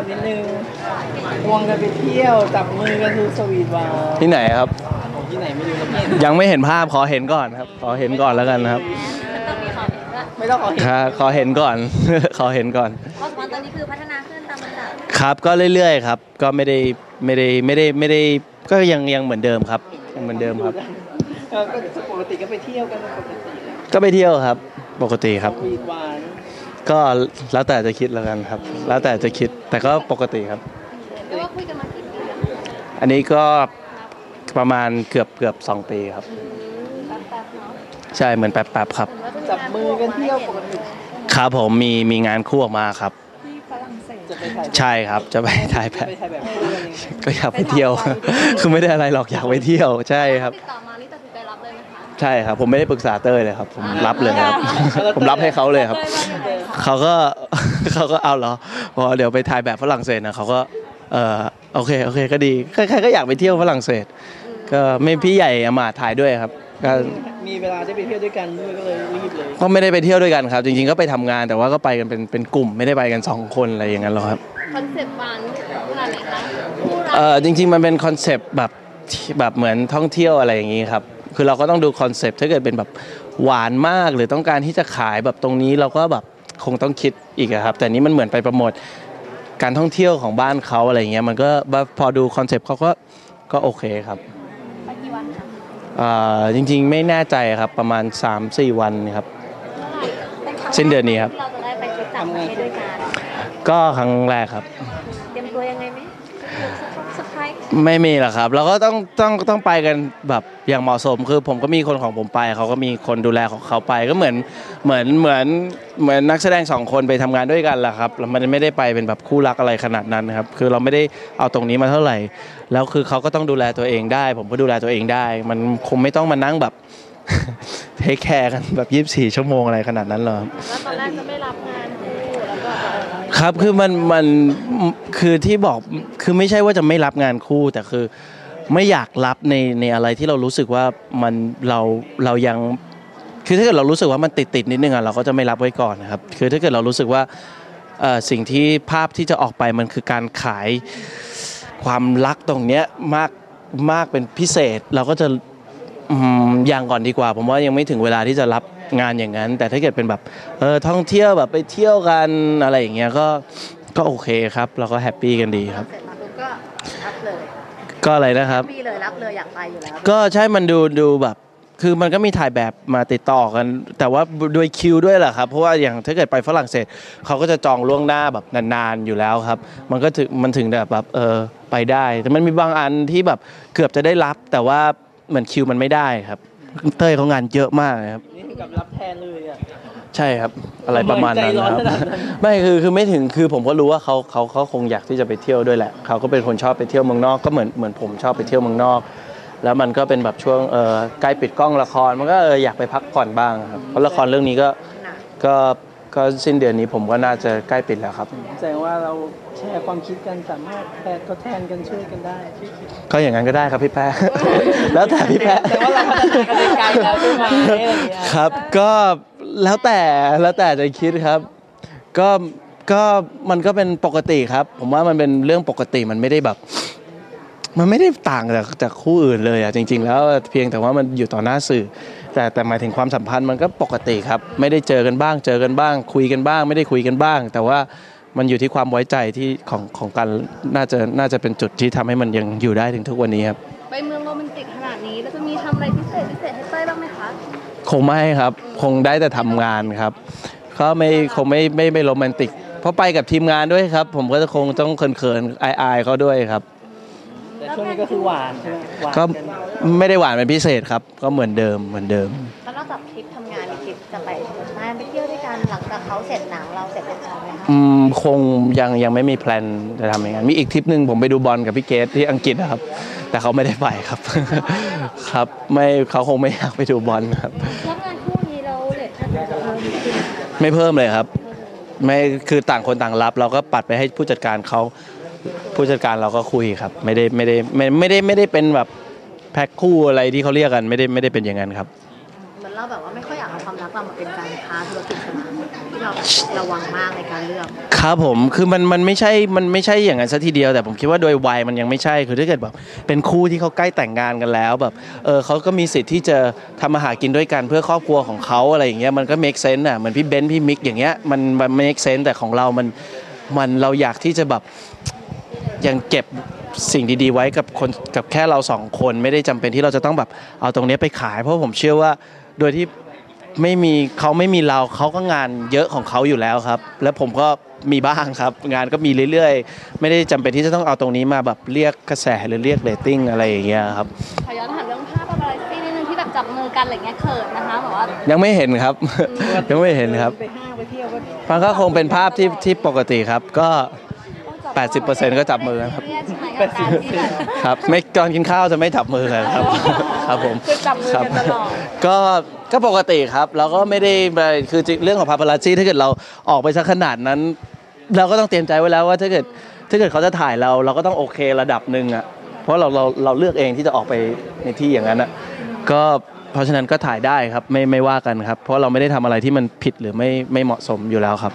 นิดนึงควงกันไปเที่ยวจับมือกันดูสวีทหวานที่ไหนครับ ที่ไหนไม่รู้นะพี่ยังไม่เห็นภาพขอเห็นก่อนครับ ขอเห็นก่อนแล้วกันครับมันต้องมีขอบเห็นว่าไม่ต้องขอเห็นครับขอเห็นก่อน ขอเห็นก่อน ความสัมพันธ์ตอนนี้คือพัฒนาขึ้นตามลำดับครับก็เรื่อยๆครับ ก็ไม่ได้ไม่ได้ไม่ได้ไม่ได้ก็ยังยังเหมือนเดิมครับยังเหมือนเดิมครับ เออก็ปกติก็ไปเที่ยวกันปกติแหละก็ไปเที่ยวครับ ปกติครับ สวีทหวาน ก็แล้วแต่จะคิดแล้วกันครับ แล้วแต่จะคิดแต่ก็ปกติครับเรียกว่าคุยกันมากี่ปีแล้วอันนี้ก็ประมาณเกือบเกือบสองปีครับ แป๊บๆเนาะใช่เหมือนแป๊บๆครับเห็นว่าจะจับมือกันเที่ยวปกติครับผมมีมีงานคู่ออกมาครับ ที่ฝรั่งเศสจะไปถ่ายใช่ครับจะไปถ่ายแบจะบไปถ่ายแบบคู่กันยังไงก็อยากไปเที่ยว คือไม่ได้อะไรหรอกอยากไปเที่ยวใช่ครับ ติดต่อมานี่ตัดสิน ใจรับเลยไหมคะใช่ครับ ผมไม่ได้ปรึกษาเต้ยเลยครับ ผมรับเลยครับ ผมรับให้เขาเลยครับ เขาก็เขาก็เอาเหรอพอเดี๋ยวไปถ่ายแบบฝรั่งเศสนะเขาก็เออโอเคโอเคก็ดีใครๆก็อยากไปเที่ยวฝรั่งเศส ก็ไม่พี่ใหญ่อามาตย์ถ่ายด้วยครับก็มีเวลาได้ไปเที่ยวด้วยกันด้วยก็เลยรีบเลยก็ไม่ได้ไปเที่ยวด้วยกันครับ จริงๆก็ไปทำงานแต่ว่าก็ไปกันเป็นเป็นกลุ่มไม่ได้ไปกันสองคนอะไรอย่างนั้นหรอกครับคอนเซ็ปต์บานขนาดไหนคะคู่รักเออจริง ๆ มันเป็นคอนเซปต์แบบแบบเหมือนท่องเที่ยวอะไรอย่างนี้ครับ คือเราก็ต้องดูคอนเซปต์ถ้าเกิดเป็นแบบหวานมากหรือต้องการที่จะขายแบบตรงนี้เราก็แบบคงต้องคิดอีกอะครับ แต่นี้มันเหมือนไปโปรโมทการท่องเที่ยวของบ้านเขาอะไรอย่างเงี้ยมันก็พอดูคอนเซปต์เขาก็ก็โอเคครับไปกี่วันคะเอ่อจริงๆไม่แน่ใจครับประมาณ 3-4 วันครับเมื่อไหร่เป็นครั้งแรกสิ้นเดือนนี้ครับที่เราจะได้ไปทริปต่างประเทศด้วยกันก็ครั้งแรกครับ เตรียมตัวยังไงไหม สไพรส์ไม่มีหรอกครับ เราก็ต้องต้องต้องไปกันแบบอย่างเหมาะสมคือ ผมก็มีคนของผมไปเขาก็มีคนดูแลของเขาไปก็เหมือนเหมือนเหมือนเหมือนนักแสดงสองคนไปทำงานด้วยกันแหละครับเรามันไม่ได้ไปเป็นแบบคู่รักอะไรขนาดนั้นครับคือเราไม่ได้เอาตรงนี้มาเท่าไหร่ แล้วคือเขาก็ต้องดูแลตัวเองได้ ผมก็ดูแลตัวเองได้ มันคงไม่ต้องมานั่งแบบ เทคแคร์กันแบบ 24 ชั่วโมงอะไรขนาดนั้นหรอกครับว่าตอนแรกจะไม่รับงานคู่แล้วก็ ครับ คือมันมัน คือที่บอกคือไม่ใช่ว่าจะไม่รับงานคู่แต่คือไม่อยากรับในในอะไรที่เรารู้สึกว่ามันเราเรายังคือถ้าเกิดเรารู้สึกว่ามันติดติดนิดนึงอะเราก็จะไม่รับไว้ก่อนนะครับ คือถ้าเกิดเรารู้สึกว่าสิ่งที่ภาพที่จะออกไปมันคือการขายความรักตรงเนี้ยมากมากเป็นพิเศษเราก็จะอืมยังก่อนดีกว่า ผมว่ายังไม่ถึงเวลาที่จะรับงานอย่างนั้น แต่ถ้าเกิดเป็นแบบเออท่องเที่ยวแบบไปเที่ยวกันอะไรอย่างเงี้ยก็ ก็โอเคครับ เราก็แฮปปี้กันดีครับ เสร็จมาปุ๊บก็รับเลยก็อะไรนะครับปีเลยรับเลยอยากไปอยู่แล้วก็ใช่มันดูดูแบบ คือมันก็มีถ่ายแบบมาติดต่อกัน แต่ว่าด้วยคิวด้วยแหละครับ เพราะว่าอย่างถ้าเกิดไปฝรั่งเศสเขาก็จะจองล่วงหน้าแบบนานๆอยู่แล้วครับ มันก็ถึงมันถึงแบบแบบเออไปได้ แต่มันมีบางอันที่แบบเกือบจะได้รับ แต่ว่าเหมือนคิวมันไม่ได้ครับ เต้ยเขางานเยอะมากเลยครับ นี่ถึงกับรับแทนเลยอะ ใช่ครับ อะไรประมาณนั้นใจร้อนครับขนาดนั้นไม่คือคือไม่ถึงคือผมก็รู้ว่าเขาเขาเขาคงอยากที่จะไปเที่ยวด้วยแหละเขาก็เป็นคนชอบไปเที่ยวเมืองนอกก็เหมือนเหมือนผมชอบไปเที่ยวเมืองนอก แล้วมันก็เป็นแบบช่วงเออใกล้ปิดกล้องละครมันก็เอออยากไปพักผ่อนบ้างครับเพราะละครเรื่องนี้ก็หนักก็ก็สิ้นเดือนนี้ผมก็น่าจะใกล้ปิดแล้วครับ แสดงว่าเราแชร์ความคิดกันสามารถแทนก็แทนกันช่วยกันได้ช่วยคิดก็อย่างนั้นก็ได้ครับพี่แพ้แล้วแต่พี่แพ้แต่ว่าเราพัฒนากันไปไกลแล้วใช่ไหมอะไรอย่างเงี้ยครับก็ แล้วแต่แล้วแต่จะคิดครับ ก็ก็มันก็เป็นปกติครับ ผมว่ามันเป็นเรื่องปกติมันไม่ได้แบบ มันไม่ได้ต่างจากจากคู่อื่นเลยอะจริง ๆ แล้วเพียงแต่ว่ามันอยู่ต่อหน้าสื่อ แต่แต่หมายถึงความสัมพันธ์มันก็ปกติครับ ไม่ได้เจอกันบ้าง เจอกันบ้าง คุยกันบ้าง ไม่ได้คุยกันบ้าง แต่ว่ามันอยู่ที่ความไว้ใจที่ของของกันน่าจะน่าจะเป็นจุดที่ทำให้มันยังอยู่ได้ถึงทุกวันนี้ครับ เมืองโรแมนติกขนาดนี้ แล้วจะมีทำอะไรพิเศษพิเศษให้เต้ยบ้างไหมคะคงไม่ครับ คงได้แต่ทำงานครับก็ไม่คงไม่ไม่ไม่โรแมนติก เพราะไปกับทีมงานด้วยครับ ผมก็จะคงต้องเขินๆอายๆเขาด้วยครับ แต่ช่วงนี้ก็คือหวานใช่ไหมหวานก็กันไม่ได้หวานเป็นพิเศษครับ ก็เหมือนเดิมเหมือนเดิม จะไปมาไปเที่ยวด้วยกันหลังจากเขาเสร็จหนังเราเสร็จเรียบร้อยไหมคะอืมคงยังยังไม่มีแพลนจะทำอย่างนั้นมีอีกทริปหนึ่งผมไปดูบอลกับพี่เกตที่อังกฤษนะครับ แต่เขาไม่ได้ไปครับ ครับไม่เขาคงไม่อยากไปดูบอลครับรับงานคู่นี้เราเลทค่าตัวจะเพิ่มขึ้นไม่เพิ่มเลยครับ ไม่คือต่างคนต่างรับ เราก็ปัดไปให้ผู้จัดการเขาผู้จัดการเราก็คุยครับ ไม่ได้ไม่ได้ไม่ไม่ได้ไม่ได้เป็นแบบแพ็คคู่อะไรที่เขาเรียกกัน ไม่ได้ไม่ได้เป็นอย่างนั้นครับ เหมือนเราแบบว่าไม่ค่อยอยากเอา ความเราเป็นการค้าธุรกิจใช่ไหมเราระวังมากในการเลือก ครับผมคือมันมันไม่ใช่มันไม่ใช่อย่างนั้นซะทีเดียวแต่ผมคิดว่าโดยวัยมันยังไม่ใช่คือถ้าเกิดแบบเป็นคู่ที่เขาใกล้แต่งงานกันแล้วแบบเออเขาก็มีสิทธิ์ที่จะทำอาหารกินด้วยกันเพื่อครอบครัวของเขาอะไรอย่างเงี้ยมันก็ make sense อะเหมือนพี่เบนซ์พี่มิกอย่างเงี้ยมันมัน make sense แต่ของเรามันมันเราอยากที่จะแบบยังเก็บสิ่งดีๆไว้กับคนกับแค่เราสองคนไม่ได้จำเป็นที่เราจะต้องแบบเอาตรงเนี้ยไปขาย เพราะผมเชื่อว่าโดยที่ ไม่มีเขาไม่มีเราเขาก็งานเยอะของเขาอยู่แล้วครับ แล้วผมก็มีบ้างครับ งานก็มีเรื่อยๆ ไม่ได้จำเป็นที่จะต้องเอาตรงนี้มาแบบเรียกกระแสหรือเรียกเรตติ้งอะไรอย่างเงี้ยครับ ขอย้อนถามเรื่องภาพปาปารัสซี่นิดนึงที่แบบจับมือกันอะไรเงี้ยเขินนะคะแบบว่ายังไม่เห็นครับ ยังไม่เห็นครับไปห้างไปเที่ยวก็มันก็คงเป็นภาพที่ที่ปกติครับก็ 80%ก็จับมือกันครับเครีย ดใช่ไหมกับการที่แบบครับไม่ตอนกินข้าวจะไม่จับมือกันครับครับผมคือจับมือครับกันตลอด ก็ก็ปกติครับ เราก็ไม่ได้ไปคือเรื่องของพาปารัสซี่ถ้าเกิดเราออกไปสักขนาดนั้น เราก็ต้องเตรียมใจไว้แล้วว่าถ้าเกิดถ้าเกิดเขาจะถ่ายเราเราก็ต้องโอเคระดับหนึ่งอะเพราะเราเราเราเลือกเองที่จะออกไปในที่อย่างนั้นอะก็เพราะฉะนั้นก็ถ่ายได้ครับไม่ไม่ว่ากันครับ เพราะเราไม่ได้ทำอะไรที่มันผิดหรือไม่ไม่เหมาะสมอยู่แล้วครับ